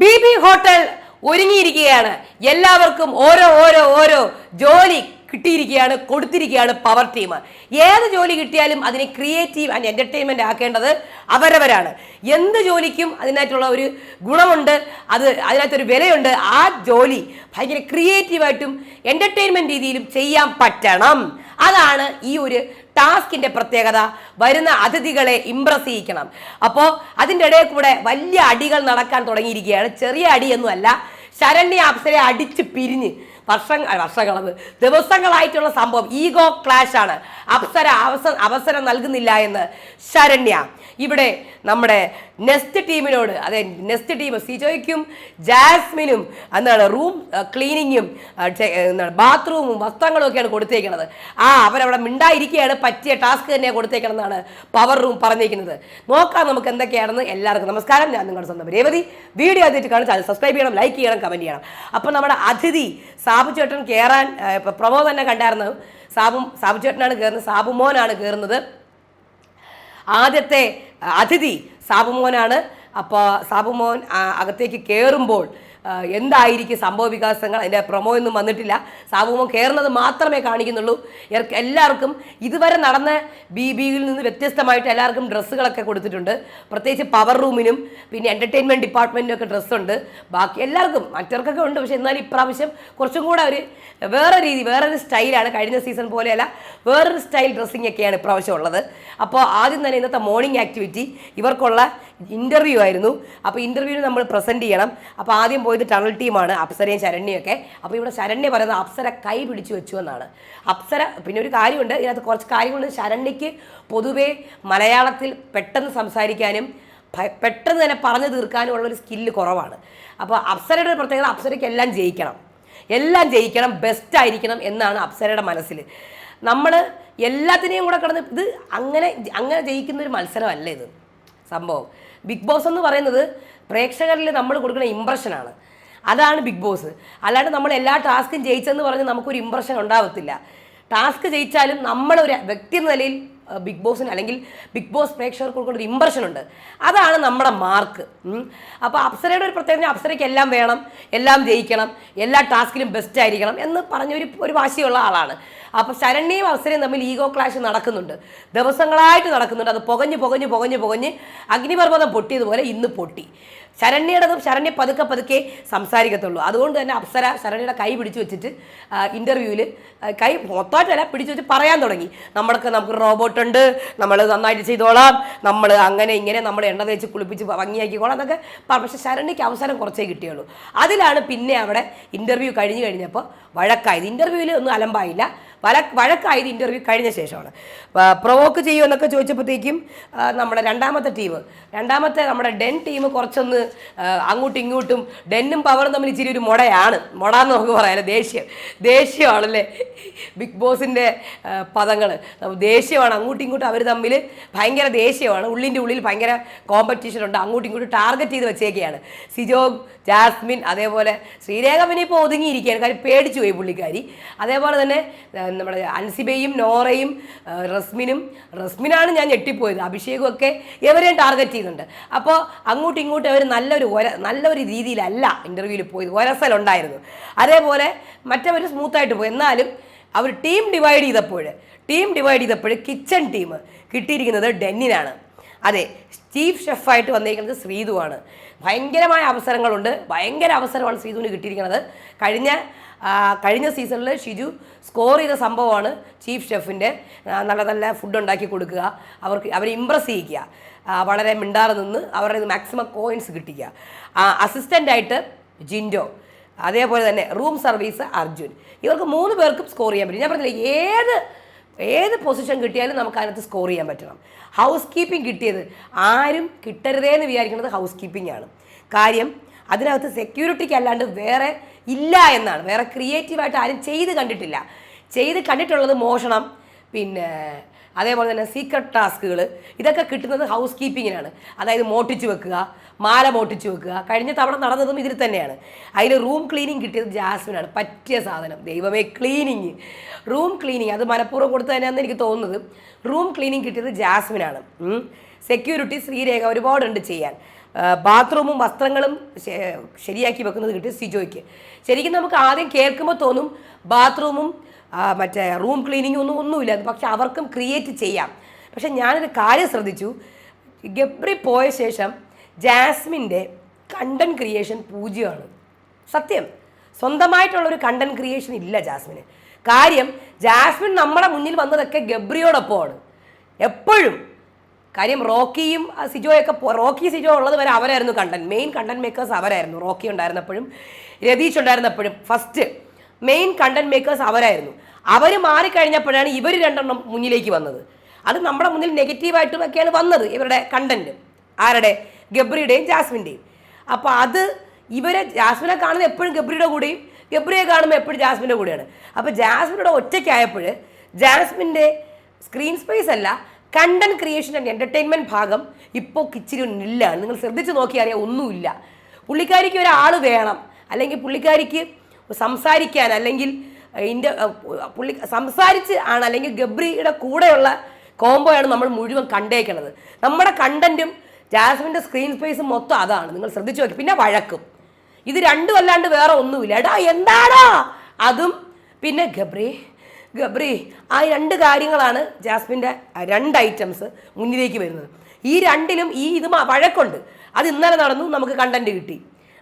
B B hotel ഒരുങ്ങിയിരിക്കുകയാണ്. എല്ലാവർക്കും ഓരോ ഓരോ ഓരോ ജോലി കിട്ടിയിരിക്കുകയാണ് കൊടുത്തിരിക്കുകയാണ് പവർ ടീം. ഏത് ജോലി കിട്ടിയാലും അതിനെ ക്രിയേറ്റീവ് ആൻഡ് എന്റർടൈൻമെന്റ് ആക്കേണ്ടത് അവരവരാണ്. എന്ത് ജോലിക്കും അതിനായിട്ടുള്ള ഒരു ഗുണമുണ്ട് അത് അതിനകത്തൊരു വിലയുണ്ട്. ആ ജോലി ഭയങ്കര ക്രിയേറ്റീവായിട്ടും എന്റർടൈൻമെന്റ് രീതിയിലും ചെയ്യാൻ പറ്റണം. അതാണ് ഈ ഒരു ടാസ്കിന്റെ പ്രത്യേകത വരുന്ന അതിഥികളെ ഇംപ്രസ് ചെയ്യിക്കണം. അപ്പോൾ അതിന്റെ ഇടയിൽ കൂടെ വലിയ അടികൾ നടക്കാൻ തുടങ്ങിയിരിക്കുകയാണ്. ചെറിയ അടിയൊന്നുമല്ല ശരണ്യ അപ്സരെ അടിച്ച് പിരിഞ്ഞ്. വർഷം വർഷങ്ങളത് ദിവസങ്ങളായിട്ടുള്ള സംഭവം. ഈഗോ ക്ലാഷ് ആണ് അപ്സര അവസ അവസരം നൽകുന്നില്ല എന്ന് ശരണ്യ ഇവിടെ നമ്മുടെ നെസ്റ്റ് ടീമിനോട് അതെ നെസ്റ്റ് ടീം സിജോയ്ക്കും ജാസ്മിനും എന്താണ് റൂം ക്ലീനിങ്ങും എന്താണ് ബാത്റൂമും വസ്ത്രങ്ങളും ഒക്കെയാണ് കൊടുത്തേക്കുന്നത് ആ അവരവിടെ മിണ്ടായിരിക്കുകയാണ് പറ്റിയ ടാസ്ക് തന്നെയാണ് കൊടുത്തേക്കണമെന്നാണ് പവർ റൂം പറഞ്ഞേക്കുന്നത് നോക്കാം നമുക്ക് എന്തൊക്കെയാണെന്ന് എല്ലാവർക്കും നമസ്കാരം. ഞാൻ നിങ്ങളുടെ സ്വന്തം രേവതി. വീഡിയോ ആദ്യമായിട്ട് കാണും ചാനൽ സബ്സ്ക്രൈബ് ചെയ്യണം ലൈക്ക് ചെയ്യണം കമന്റ് ചെയ്യണം. അപ്പോൾ നമ്മുടെ അതിഥി സാബു ചേട്ടൻ കയറാൻ പ്രമോ തന്നെ കണ്ടായിരുന്നു. സാബു സാബു ചേട്ടനാണ് കയറുന്നത് സാബു മോനാണ് കയറുന്നത്. ആദ്യത്തെ അതിഥി സാബുമോനാണ്. അപ്പോൾ സാബുമോൻ അകത്തേക്ക് കയറുമ്പോൾ എന്തായിരിക്കും സംഭവ വികാസങ്ങൾ? അതിന്റെ പ്രൊമോ ഒന്നും വന്നിട്ടില്ല. സാമൂഹം കയറുന്നത് മാത്രമേ കാണിക്കുന്നുള്ളൂ. എല്ലാവർക്കും ഇതുവരെ നടന്ന ബി ബിയിൽ നിന്ന് വ്യത്യസ്തമായിട്ട് എല്ലാവർക്കും ഡ്രസ്സുകളൊക്കെ കൊടുത്തിട്ടുണ്ട്. പ്രത്യേകിച്ച് പവർ റൂമിനും പിന്നെ എന്റർടൈൻമെന്റ് ഡിപ്പാർട്ട്മെന്റിനും ഒക്കെ ഡ്രസ്സുണ്ട്. ബാക്കി എല്ലാവർക്കും മറ്റവർക്കൊക്കെ ഉണ്ട്. പക്ഷേ എന്നാലും ഇപ്രാവശ്യം കുറച്ചും കൂടെ ഒരു വേറെ രീതി വേറൊരു സ്റ്റൈലാണ്. കഴിഞ്ഞ സീസൺ പോലെയല്ല വേറൊരു സ്റ്റൈൽ ഡ്രസ്സിംഗ് ഒക്കെയാണ് ഇപ്രാവശ്യം ഉള്ളത്. അപ്പോൾ ആദ്യം തന്നെ ഇന്നത്തെ മോർണിംഗ് ആക്ടിവിറ്റി ഇവർക്കുള്ള ഇന്റർവ്യൂ ആയിരുന്നു. അപ്പോൾ ഇന്റർവ്യൂവിന് നമ്മൾ പ്രസന്റ് ചെയ്യണം. അപ്പോൾ ആദ്യം പോയത് ടണൽ ടീമാണ് അപ്സരയും ശരണ്യൊക്കെ അപ്പോൾ ഇവിടെ ശരണ്യ പറയുന്നത് അപ്സര കൈ പിടിച്ചു വെച്ചു എന്നാണ്. അപ്സര പിന്നെ ഒരു കാര്യമുണ്ട് ഇതിനകത്ത് കുറച്ച് കാര്യങ്ങളുണ്ട്. ശരണ്യയ്ക്ക് പൊതുവേ മലയാളത്തിൽ പെട്ടെന്ന് സംസാരിക്കാനും പെട്ടെന്ന് തന്നെ പറഞ്ഞു തീർക്കാനുമുള്ള ഒരു സ്കില്ല് കുറവാണ്. അപ്പോൾ അപ്സരയുടെ പ്രത്യേകത അപ്സരയ്ക്ക് എല്ലാം ജയിക്കണം. എല്ലാം ജയിക്കണം ബെസ്റ്റ് ആയിരിക്കണം എന്നാണ് അപ്സരയുടെ മനസ്സിൽ. നമ്മൾ എല്ലാത്തിനെയും കൂടെ കിടന്ന് ഇത് അങ്ങനെ അങ്ങനെ ജയിക്കുന്ന ഒരു മത്സരമല്ല ഇത്. സംഭവം. ബിഗ് ബോസ് എന്ന് പറയുന്നത് പ്രേക്ഷകരിൽ നമ്മൾ കൊടുക്കുന്ന ഇമ്പ്രഷനാണ് അതാണ് ബിഗ് ബോസ് അല്ലാണ്ട് നമ്മൾ എല്ലാ ടാസ്കും ജയിച്ചെന്ന് പറഞ്ഞ് നമുക്കൊരു ഇമ്പ്രഷൻ ഉണ്ടാവത്തില്ല. ടാസ്ക് ജയിച്ചാലും നമ്മളൊരു വ്യക്തി എന്ന നിലയിൽ ബിഗ് ബോസിന് അല്ലെങ്കിൽ ബിഗ് ബോസ് പ്രേക്ഷകർക്ക് കൊടുക്കുന്ന ഒരു ഇമ്പ്രഷൻ ഉണ്ട്. അതാണ് നമ്മുടെ മാർക്ക് അപ്പോൾ അപ്സരയുടെ ഒരു പ്രത്യേകത അപ്സരയ്ക്ക് എല്ലാം വേണം എല്ലാം ജയിക്കണം എല്ലാ ടാസ്കിലും ബെസ്റ്റ് ആയിരിക്കണം എന്ന് പറഞ്ഞൊരു ഒരു വാശിയുള്ള ആളാണ്. അപ്പോൾ ശരണ്യയും അപ്സരയും തമ്മിൽ ഈഗോ ക്ലാഷ് നടക്കുന്നുണ്ട്. ദിവസങ്ങളായിട്ട് നടക്കുന്നുണ്ട്. അത് പുകഞ്ഞ് പുകഞ്ഞ് പുകഞ്ഞ് പുകഞ്ഞ് അഗ്നിപർവതം പൊട്ടിയതുപോലെ ഇന്ന് പൊട്ടി. ശരണ്യയുടേതും ശരണ്യ പതുക്കെ പതുക്കെ സംസാരിക്കത്തുള്ളൂ. അതുകൊണ്ട് തന്നെ അപ്സര ശരണ്യയുടെ കൈ പിടിച്ചു വെച്ചിട്ട് ഇന്റർവ്യൂവിൽ കൈ മൊത്തമായിട്ടല്ല പിടിച്ചു വെച്ച് പറയാൻ തുടങ്ങി. നമ്മൾക്ക് നമുക്ക് റോബോട്ട് ഉണ്ട് നമ്മൾ നന്നായിട്ട് ചെയ്തോളാം നമ്മൾ അങ്ങനെ ഇങ്ങനെ നമ്മൾ എണ്ണ തേച്ച് കുളിപ്പിച്ച് ഭംഗിയാക്കിക്കോളാം എന്നൊക്കെ പക്ഷേ ശരണ്യയ്ക്ക് അവസരം കുറച്ചേ കിട്ടിയുള്ളൂ. അതിലാണ് പിന്നെ അവിടെ ഇന്റർവ്യൂ കഴിഞ്ഞ് കഴിഞ്ഞപ്പോൾ വഴക്കായത്. ഇന്റർവ്യൂവിൽ ഒന്നും അലമ്പായില്ല. വല വഴക്കായത് ഇന്റർവ്യൂ കഴിഞ്ഞ ശേഷമാണ്. പ്രൊവോക്ക് ചെയ്യുമോ എന്നൊക്കെ ചോദിച്ചപ്പോഴത്തേക്കും നമ്മുടെ രണ്ടാമത്തെ ടീം രണ്ടാമത്തെ നമ്മുടെ ഡെൻ ടീം കുറച്ചൊന്ന് അങ്ങോട്ടും ഇങ്ങോട്ടും ഡെന്നും പവറും തമ്മിൽ ഇച്ചിരി ഒരു മുടയാണ്. മുട എന്ന് നമുക്ക് പറയാമല്ലോ ദേഷ്യം. ദേഷ്യമാണല്ലേ? ബിഗ് ബോസിന്റെ പദങ്ങൾ ദേഷ്യമാണ്. അങ്ങോട്ടും ഇങ്ങോട്ടും അവർ തമ്മിൽ ഭയങ്കര ദേഷ്യമാണ്. ഉള്ളിന്റെ ഉള്ളിൽ ഭയങ്കര കോമ്പറ്റീഷൻ ഉണ്ട്. അങ്ങോട്ടും ഇങ്ങോട്ടും ടാർഗറ്റ് ചെയ്ത് വെച്ചേക്കുകയാണ് സിജോ ജാസ്മിൻ അതേപോലെ ശ്രീരേഖ പിന്നെ ഇപ്പോൾ ഒതുങ്ങിയിരിക്കുകയാണ്. കാര്യം പേടിച്ചു പോയി പുള്ളിക്കാരി. അതേപോലെ തന്നെ നമ്മുടെ അൻസിബയും നോറയും റസ്മിനും റസ്മിനാണ് ഞാൻ ഞെട്ടിപ്പോയത്. അഭിഷേകും ഒക്കെ ഇവരെയും ടാർഗറ്റ് ചെയ്യുന്നുണ്ട്. അപ്പോൾ അങ്ങോട്ടും ഇങ്ങോട്ടും അവർ നല്ലൊരു ഒര നല്ലൊരു രീതിയിലല്ല ഇന്റർവ്യൂവിൽ പോയത്. ഒരസലുണ്ടായിരുന്നു. അതേപോലെ മറ്റവർ സ്മൂത്തായിട്ട് പോയി. എന്നാലും അവർ ടീം ഡിവൈഡ് ചെയ്തപ്പോൾ ടീം ഡിവൈഡ് ചെയ്തപ്പോൾ കിച്ചൺ ടീം കിട്ടിയിരിക്കുന്നത് ഡെന്നിനാണ്. അതെ ചീഫ് ഷെഫായിട്ട് വന്നിരിക്കുന്നത് ശ്രീതുവാണ്. ഭയങ്കരമായ അവസരങ്ങളുണ്ട്. ഭയങ്കര അവസരമാണ് ശ്രീതുവിന് കിട്ടിയിരിക്കുന്നത്. കഴിഞ്ഞ കഴിഞ്ഞ സീസണിൽ ഷിജു സ്കോർ ചെയ്ത സംഭവമാണ് ചീഫ് ഷെഫിന്റെ നല്ല നല്ല ഫുഡ് ഉണ്ടാക്കി കൊടുക്കുക അവർക്ക് അവരെ ഇമ്പ്രസ് ചെയ്യിക്കുക വളരെ മിണ്ടാറ് നിന്ന് അവരുടെ മാക്സിമം കോയിൻസ് കിട്ടിക്കുക. അസിസ്റ്റന്റായിട്ട് ജിൻഡോ അതേപോലെ തന്നെ റൂം സർവീസ് അർജുൻ ഇവർക്ക് മൂന്ന് പേർക്കും സ്കോർ ചെയ്യാൻ പറ്റും. ഞാൻ പറഞ്ഞില്ല ഏത് ഏത് പൊസിഷൻ കിട്ടിയാലും നമുക്ക് അതിനകത്ത് സ്കോർ ചെയ്യാൻ പറ്റണം. ഹൗസ് കീപ്പിംഗ് കിട്ടിയത് ആരും കിട്ടരുതേ എന്ന് വിചാരിക്കുന്നത് ഹൗസ് കീപ്പിംഗ് ആണ്. കാര്യം അതിനകത്ത് സെക്യൂരിറ്റിക്ക് അല്ലാണ്ട് വേറെ ഇല്ല എന്നാണ്. വേറെ ക്രിയേറ്റീവായിട്ട് ആരും ചെയ്ത് കണ്ടിട്ടില്ല. ചെയ്ത് കണ്ടിട്ടുള്ളത് മോഷണം പിന്നെ അതേപോലെ തന്നെ സീക്രട്ട് ടാസ്കുകൾ ഇതൊക്കെ കിട്ടുന്നത് ഹൗസ് കീപ്പിങ്ങിനാണ് അതായത് മോട്ടിച്ച് വെക്കുക മാല മോട്ടിച്ച് വെക്കുക. കഴിഞ്ഞ തവണ നടന്നതും ഇതിൽ തന്നെയാണ്. അതിൽ റൂം ക്ലീനിങ് കിട്ടിയത് ജാസ്മിനാണ്. പറ്റിയ സാധനം. ദൈവമേ ക്ലീനിങ് റൂം ക്ലീനിങ് അത് മനഃപൂർവം കൊടുത്തു തന്നെയാണെന്ന് എനിക്ക് തോന്നുന്നത്. റൂം ക്ലീനിങ് കിട്ടിയത് ജാസ്മിനാണ്. സെക്യൂരിറ്റി ശ്രീരേഖ ഒരുപാടുണ്ട് ചെയ്യാൻ. ബാത്റൂമും വസ്ത്രങ്ങളും ശരിയാക്കി വെക്കുന്നത് കിട്ടി സിജോയ്ക്ക്. ശരിക്കും നമുക്ക് ആദ്യം കേൾക്കുമ്പോൾ തോന്നും ബാത്റൂമും മറ്റേ റൂം ക്ലീനിങ്ങും ഒന്നും ഒന്നുമില്ല. പക്ഷെ അവർക്കും ക്രിയേറ്റ് ചെയ്യാം. പക്ഷെ ഞാനൊരു കാര്യം ശ്രദ്ധിച്ചു. ഗബ്രി പോയ ശേഷം ജാസ്മിന്റെ കണ്ടൻ ക്രിയേഷൻ പൂജ്യമാണ്. സത്യം. സ്വന്തമായിട്ടുള്ളൊരു കണ്ടൻ ക്രിയേഷൻ ഇല്ല ജാസ്മിന്. കാര്യം ജാസ്മിൻ നമ്മുടെ മുന്നിൽ വന്നതൊക്കെ ഗബ്രിയോടൊപ്പമാണ്. എപ്പോഴും കാര്യം റോക്കിയും സിജോയൊക്കെ റോക്കി സിജോ ഉള്ളത് വരെ അവരായിരുന്നു കണ്ടന്റ്. മെയിൻ കണ്ടന്റ് മേക്കേഴ്സ് അവരായിരുന്നു. റോക്കി ഉണ്ടായിരുന്നപ്പോഴും രതീഷ് ഉണ്ടായിരുന്നപ്പോഴും ഫസ്റ്റ് മെയിൻ കണ്ടന്റ് മേക്കേഴ്സ് അവരായിരുന്നു. അവർ മാറിക്കഴിഞ്ഞപ്പോഴാണ് ഇവർ രണ്ടെണ്ണം മുന്നിലേക്ക് വന്നത്. അത് നമ്മുടെ മുന്നിൽ നെഗറ്റീവായിട്ട് ഒക്കെയാണ് വന്നത് ഇവരുടെ കണ്ടന്റ് ആരുടെ? ഗബ്രിയുടെയും ജാസ്മിന്റെയും അപ്പോൾ അത് ഇവരെ ജാസ്മിനെ കാണുന്നത് എപ്പോഴും ഗബ്രിയുടെ കൂടെയും ഗബ്രിയെ കാണുമ്പോൾ എപ്പോഴും ജാസ്മിന്റെ കൂടെയാണ്. അപ്പോൾ ജാസ്മിനോട് ഒറ്റയ്ക്കായപ്പോൾ ജാസ്മിന്റെ സ്ക്രീൻ സ്പേസ് അല്ല കണ്ടന്റ് ക്രിയേഷൻ ആൻഡ് എന്റർടൈൻമെന്റ് ഭാഗം ഇപ്പോൾ ഒന്നില്ല നിങ്ങൾ ശ്രദ്ധിച്ച് നോക്കിയാൽ അറിയാം ഒന്നുമില്ല. പുള്ളിക്കാരിക്ക് ഒരാൾ വേണം. അല്ലെങ്കിൽ പുള്ളിക്കാരിക്ക് സംസാരിക്കാൻ അല്ലെങ്കിൽ ഇന്റെ പുള്ളി സംസാരിച്ച് ആണ് അല്ലെങ്കിൽ ഗബ്രിയുടെ കൂടെയുള്ള കോംബോയാണ് നമ്മൾ മുഴുവൻ കണ്ടേക്കണത്. നമ്മുടെ കണ്ടന്റും ജാസ്മിന്റെ സ്ക്രീൻ സ്പേസും മൊത്തം അതാണ്. നിങ്ങൾ ശ്രദ്ധിച്ചു നോക്കി. പിന്നെ വഴക്കും. ഇത് രണ്ടും അല്ലാണ്ട് വേറെ ഒന്നുമില്ല. എടാ എന്താടാ? അതും പിന്നെ ഗബ്രി ഗബ്രി ആ രണ്ട് കാര്യങ്ങളാണ് ജാസ്മിന്റെ രണ്ട് ഐറ്റംസ് മുന്നിലേക്ക് വരുന്നത്. ഈ രണ്ടിലും ഈ ഇത് വഴക്കുണ്ട്. അത് ഇന്നലെ നടന്നു നമുക്ക് കണ്ടന്റ് കിട്ടി.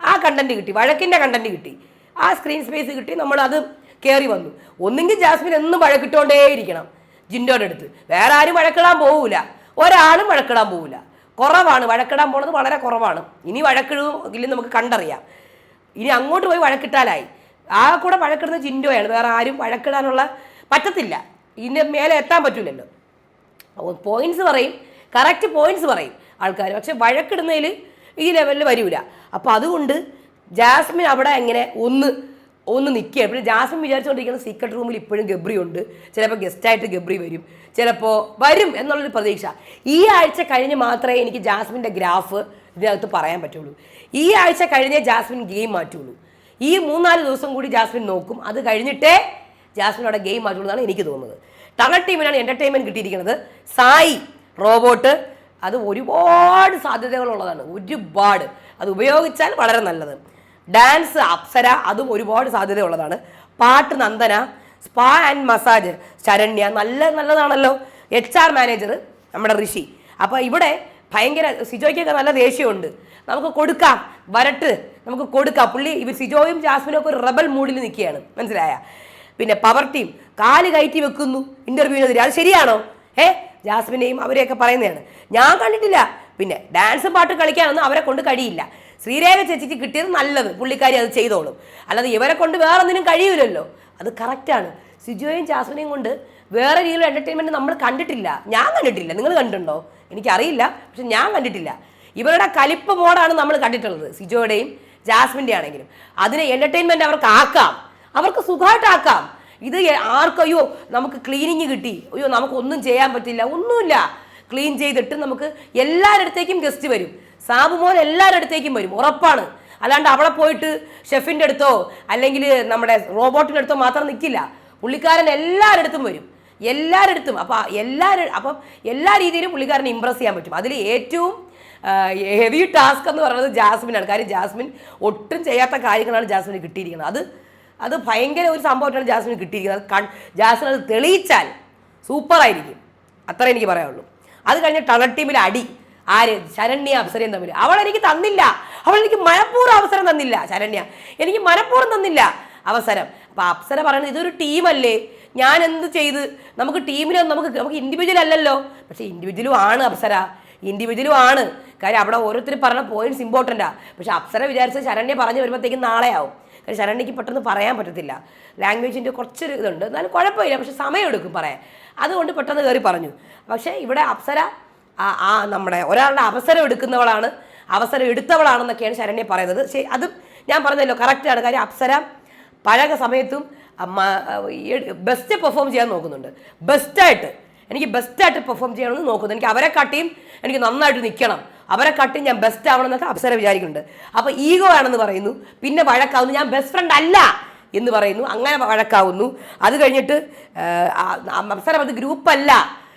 ആ കണ്ടന്റ് കിട്ടി വഴക്കിന്റെ കണ്ടന്റ് കിട്ടി. ആ സ്ക്രീൻ സ്പേസ് കിട്ടി നമ്മൾ അത് കയറി വന്നു. ഒന്നെങ്കിൽ ജാസ്മിൻ എന്നും വഴക്കിട്ടുകൊണ്ടേയിരിക്കണം ജിൻഡോയുടെ അടുത്ത്. വേറെ ആരും വഴക്കിടാൻ പോവില്ല ഒരാളും വഴക്കിടാൻ പോവില്ല കുറവാണ് വഴക്കിടാൻ പോണത് വളരെ കുറവാണ്. ഇനി വഴക്കിടും നമുക്ക് കണ്ടറിയാം. ഇനി അങ്ങോട്ട് പോയി വഴക്കിട്ടാലായി. ആ കൂടെ വഴക്കിടുന്ന ജിൻഡോയാണ് വേറെ ആരും വഴക്കിടാനുള്ള പറ്റത്തില്ല. ഇതിന്റെ മേലെ എത്താൻ പറ്റില്ലല്ലോ പോയിന്റ്സ് പറയും. കറക്റ്റ് പോയിന്റ്സ് പറയും ആൾക്കാർ പക്ഷെ വഴക്കിടുന്നതിൽ ഈ ലെവലിൽ വരില്ല അപ്പോൾ അതുകൊണ്ട് ജാസ്മിൻ അവിടെ എങ്ങനെ ഒന്ന് ഒന്ന് നിൽക്കുക പിന്നെ ജാസ്മിൻ വിചാരിച്ചുകൊണ്ടിരിക്കുന്ന സീക്രട്ട് റൂമിൽ ഇപ്പോഴും ഗബ്രി ഉണ്ട്. ചിലപ്പോൾ ഗസ്റ്റായിട്ട് ഗബ്രി വരും. ചിലപ്പോൾ വരും എന്നുള്ളൊരു പ്രതീക്ഷ. ഈ ആഴ്ച കഴിഞ്ഞ് മാത്രമേ എനിക്ക് ജാസ്മിന്റെ ഗ്രാഫ് ഇതിനകത്ത് പറയാൻ പറ്റുള്ളൂ. ഈ ആഴ്ച കഴിഞ്ഞേ ജാസ്മിൻ ഗെയിം മാറ്റുള്ളൂ ഈ മൂന്നാൽ ദിവസം കൂടി ജാസ്മിൻ നോക്കും. അത് കഴിഞ്ഞിട്ടേ ജാസ്മിൻ ഗെയിം ആയിട്ടുള്ളതാണ് എനിക്ക് തോന്നുന്നത്. ടണൽ ടീമിനാണ് എന്റർടൈൻമെന്റ് കിട്ടിയിരിക്കുന്നത്. സായി റോബോട്ട് അത് ഒരുപാട് സാധ്യതകളുള്ളതാണ്. ഒരുപാട്. അത് ഉപയോഗിച്ചാൽ വളരെ നല്ലത്. ഡാൻസ് അപ്സര അതും ഒരുപാട് സാധ്യതയുള്ളതാണ്. പാട്ട് Nandana spa and massage Saranya നല്ല നല്ലതാണല്ലോ. എച്ച് ആർ മാനേജർ നമ്മുടെ ഋഷി. അപ്പോൾ ഇവിടെ ഭയങ്കര സിജോയ്ക്കൊക്കെ നല്ല ദേഷ്യമുണ്ട്. നമുക്ക് കൊടുക്കാം. വരട്ട്. നമുക്ക് കൊടുക്കാം. പുള്ളി ഇവർ സിജോയും ജാസ്മിനും ഒക്കെ ഒരു റബൽ മൂഡിൽ നിൽക്കുകയാണ്. മനസ്സിലായ? പിന്നെ പവർ ടീം കാൽ കയറ്റി വെക്കുന്നു. ഇന്റർവ്യൂവിനെതിരെ അത് ശരിയാണോ? ഏ? ജാസ്മിനെയും അവരെയൊക്കെ പറയുന്നതാണ്. ഞാൻ കണ്ടിട്ടില്ല. പിന്നെ ഡാൻസും പാട്ട് കളിക്കാനൊന്നും അവരെ കൊണ്ട് കഴിയില്ല. ശ്രീരേഖ ചേച്ചിക്ക് കിട്ടിയത് നല്ലത്. പുള്ളിക്കാരി അത് ചെയ്തോളും. അല്ലാതെ ഇവരെ കൊണ്ട് വേറെ ഒന്നിനും കഴിയൂലല്ലോ. അത് കറക്റ്റാണ് സിജോയും ജാസ്മിനെയും കൊണ്ട് വേറെ രീതിയിലുള്ള എന്റർടൈൻമെന്റ് നമ്മൾ കണ്ടിട്ടില്ല. ഞാൻ കണ്ടിട്ടില്ല. നിങ്ങൾ കണ്ടിട്ടുണ്ടോ? എനിക്കറിയില്ല. പക്ഷെ ഞാൻ കണ്ടിട്ടില്ല. ഇവരുടെ കലിപ്പ് മോഡാണ് നമ്മൾ കണ്ടിട്ടുള്ളത്. സിജോയുടെയും ജാസ്മിന്റെ ആണെങ്കിലും അതിനെ എന്റർടൈൻമെന്റ് അവർക്ക് ആക്കാം. അവർക്ക് സുഖമായിട്ടാക്കാം ഇത് ആർക്കയ്യോ നമുക്ക് ക്ലീനിങ് കിട്ടി. അയ്യോ നമുക്കൊന്നും ചെയ്യാൻ പറ്റില്ല. ഒന്നുമില്ല. ക്ലീൻ ചെയ്തിട്ട് നമുക്ക് എല്ലാവരുടെ അടുത്തേക്കും ഗസ്റ്റ് വരും. സാബുമോൻ എല്ലാവരുടെ അടുത്തേക്കും വരും. ഉറപ്പാണ്. അല്ലാണ്ട് അവിടെ പോയിട്ട് ഷെഫിന്റെ അടുത്തോ അല്ലെങ്കിൽ നമ്മുടെ റോബോട്ടിന്റെ അടുത്തോ മാത്രം നിൽക്കില്ല പുള്ളിക്കാരൻ എല്ലാവരുടെ അടുത്തും വരും. എല്ലാവരുടെ അടുത്തും അപ്പോൾ എല്ലാവരും അപ്പം എല്ലാ രീതിയിലും പുള്ളിക്കാരനെ ഇമ്പ്രസ് ചെയ്യാൻ പറ്റും. അതിൽ ഏറ്റവും ഹെവി ടാസ്ക് എന്ന് പറയുന്നത് ജാസ്മിനാണ്. കാര്യം ജാസ്മിൻ ഒട്ടും ചെയ്യാത്ത കാര്യങ്ങളാണ് ജാസ്മിന് കിട്ടിയിരിക്കുന്നത്. അത് അത് ഭയങ്കര ഒരു സംഭവമായിട്ടാണ് ജാസ്മിന് കിട്ടിയിരിക്കുന്നത്. അത് കൺ ജാസ്മിൻ അത് തെളിയിച്ചാൽ സൂപ്പറായിരിക്കും അത്ര എനിക്ക് പറയാനുള്ളൂ. അത് കഴിഞ്ഞ് ടണൽ ടീമിൽ അടി ആര്? ശരണ്യ അവസരം തമ്മിൽ അവൾ എനിക്ക് തന്നില്ല. അവൾ എനിക്ക് മനഃപൂർവം അവസരം തന്നില്ല ശരണ്യ. എനിക്ക് മനഃപൂർവം തന്നില്ല അവസരം. അപ്പൊ അപ്സര പറയുന്നത് ഇതൊരു ടീമല്ലേ? ഞാൻ എന്ത് ചെയ്ത്? നമുക്ക് ടീമിനെ നമുക്ക് നമുക്ക് ഇൻഡിവിജ്വൽ അല്ലല്ലോ. പക്ഷേ ഇൻഡിവിജ്വലും ആണ് അപ്സര. ഇൻഡിവിജ്വലും ആണ്. കാര്യം അവിടെ ഓരോരുത്തർ പറഞ്ഞ പോയിന്റ്സ് ഇമ്പോർട്ടന്റാ പക്ഷേ അപ്സര വിചാരിച്ച ശരണ്യ പറഞ്ഞു വരുമ്പോഴത്തേക്കും നാളെ ആവും കാര്യം ശരണ്യക്ക് പെട്ടെന്ന് പറയാൻ പറ്റത്തില്ല. ലാംഗ്വേജിന്റെ കുറച്ചൊരു ഇതുണ്ട്. എന്നാലും കുഴപ്പമില്ല. പക്ഷെ സമയമെടുക്കും പറയാൻ. അതുകൊണ്ട് പെട്ടെന്ന് കയറി പറഞ്ഞു. പക്ഷേ ഇവിടെ അപ്സര ആ നമ്മുടെ ഒരാളുടെ അവസരം എടുക്കുന്നവളാണ്. അവസരം എടുത്തവളാണെന്നൊക്കെയാണ് ശരണ്യ പറയുന്നത്. ശരി അത് ഞാൻ പറഞ്ഞല്ലോ കറക്റ്റാണ് കാര്യം അപ്സര പഴക സമയത്തും ബെസ്റ്റ് പെർഫോം ചെയ്യാൻ നോക്കുന്നുണ്ട്. ബെസ്റ്റായിട്ട് എനിക്ക് ബെസ്റ്റായിട്ട് പെർഫോം ചെയ്യണമെന്ന് നോക്കുന്നു. എനിക്ക് അവരെ കാട്ടിയും എനിക്ക് നന്നായിട്ട് നിൽക്കണം. അവരെ കട്ടി ഞാൻ ബെസ്റ്റ് ആവണം എന്നൊക്കെ അപ്സര വിചാരിക്കുന്നുണ്ട്. അപ്പോൾ ഈഗോ ആണെന്ന് പറയുന്നു. പിന്നെ വഴക്കാവുന്നു. ഞാൻ ബെസ്റ്റ് ഫ്രണ്ട് അല്ല എന്ന് പറയുന്നു. അങ്ങനെ വഴക്കാവുന്നു. അത് കഴിഞ്ഞിട്ട് അപ്സര അത് ഗ്രൂപ്പല്ല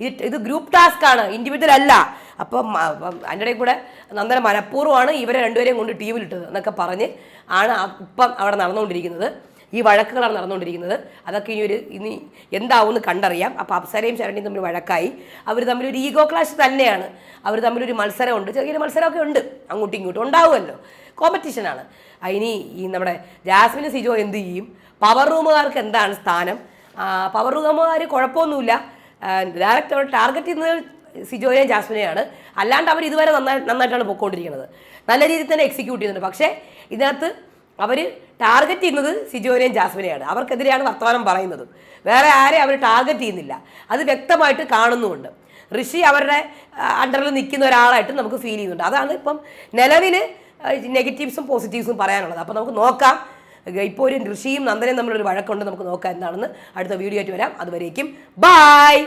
ഇത് ഇത് ഗ്രൂപ്പ് ടാസ്ക് ആണ്. ഇൻഡിവിജ്വൽ അല്ല. അപ്പം മ- അതിന്റെ കൂടെ നന്ദന മനഃപൂർവമാണ് ഇവരെ രണ്ടുപേരെയും കൊണ്ട് ടീമിലിട്ടത് എന്നൊക്കെ പറഞ്ഞ് ആണ് ഇപ്പം അവിടെ നടന്നുകൊണ്ടിരിക്കുന്നത്. ഈ വഴക്കുകളാണ് നടന്നുകൊണ്ടിരിക്കുന്നത്. അതൊക്കെ ഇനി ഒരു ഇനി എന്താവും എന്ന് കണ്ടറിയാം. അപ്പോൾ അപ്സരയും ശരണിയും തമ്മിൽ വഴക്കായി. അവർ തമ്മിൽ ഒരു ഈഗോ ക്ലാഷ് തന്നെയാണ്. അവർ തമ്മിലൊരു മത്സരമുണ്ട്. ചെറിയൊരു മത്സരമൊക്കെ ഉണ്ട്. അങ്ങോട്ടും ഇങ്ങോട്ടും ഉണ്ടാവുമല്ലോ. കോമ്പറ്റീഷനാണ് അതിനി ഈ നമ്മുടെ ജാസ്മിന് സിജോ എന്ത് ചെയ്യും? പവർ റൂമുകാർക്ക് എന്താണ് സ്ഥാനം? പവർ റൂമുകാർ കുഴപ്പമൊന്നുമില്ല. ഡയറക്റ്റ് ടാർഗറ്റ് ചെയ്യുന്നത് സിജോയെയും ജാസ്മിനെയാണ്. അല്ലാണ്ട് അവർ ഇതുവരെ നന്നായി നന്നായിട്ടാണ് പൊയ്ക്കൊണ്ടിരിക്കുന്നത് നല്ല രീതിയിൽ തന്നെ എക്സിക്യൂട്ട് ചെയ്യുന്നുണ്ട്. പക്ഷേ ഇതിനകത്ത് അവർ ടാർഗറ്റ് ചെയ്യുന്നത് സിജോനെയും ജാസ്മിനെയാണ്. അവർക്കെതിരെയാണ് വർത്തമാനം പറയുന്നത്. വേറെ ആരെയും അവർ ടാർഗറ്റ് ചെയ്യുന്നില്ല. അത് വ്യക്തമായിട്ട് കാണുന്നുമുണ്ട്. ഋഷി അവരുടെ അണ്ടറിൽ നിൽക്കുന്ന ഒരാളായിട്ട് നമുക്ക് ഫീൽ ചെയ്യുന്നുണ്ട്. അതാണ് ഇപ്പം നിലവിൽ നെഗറ്റീവ്സും പോസിറ്റീവ്സും പറയാനുള്ളത്. അപ്പോൾ നമുക്ക് നോക്കാം. ഇപ്പോൾ ഒരു ഋഷിയും നന്ദനയും തമ്മിലൊരു വഴക്കുണ്ട്. നമുക്ക് നോക്കാം എന്താണെന്ന്. അടുത്ത വീഡിയോ ആയിട്ട് വരാം. അതുവരേക്കും ബായ്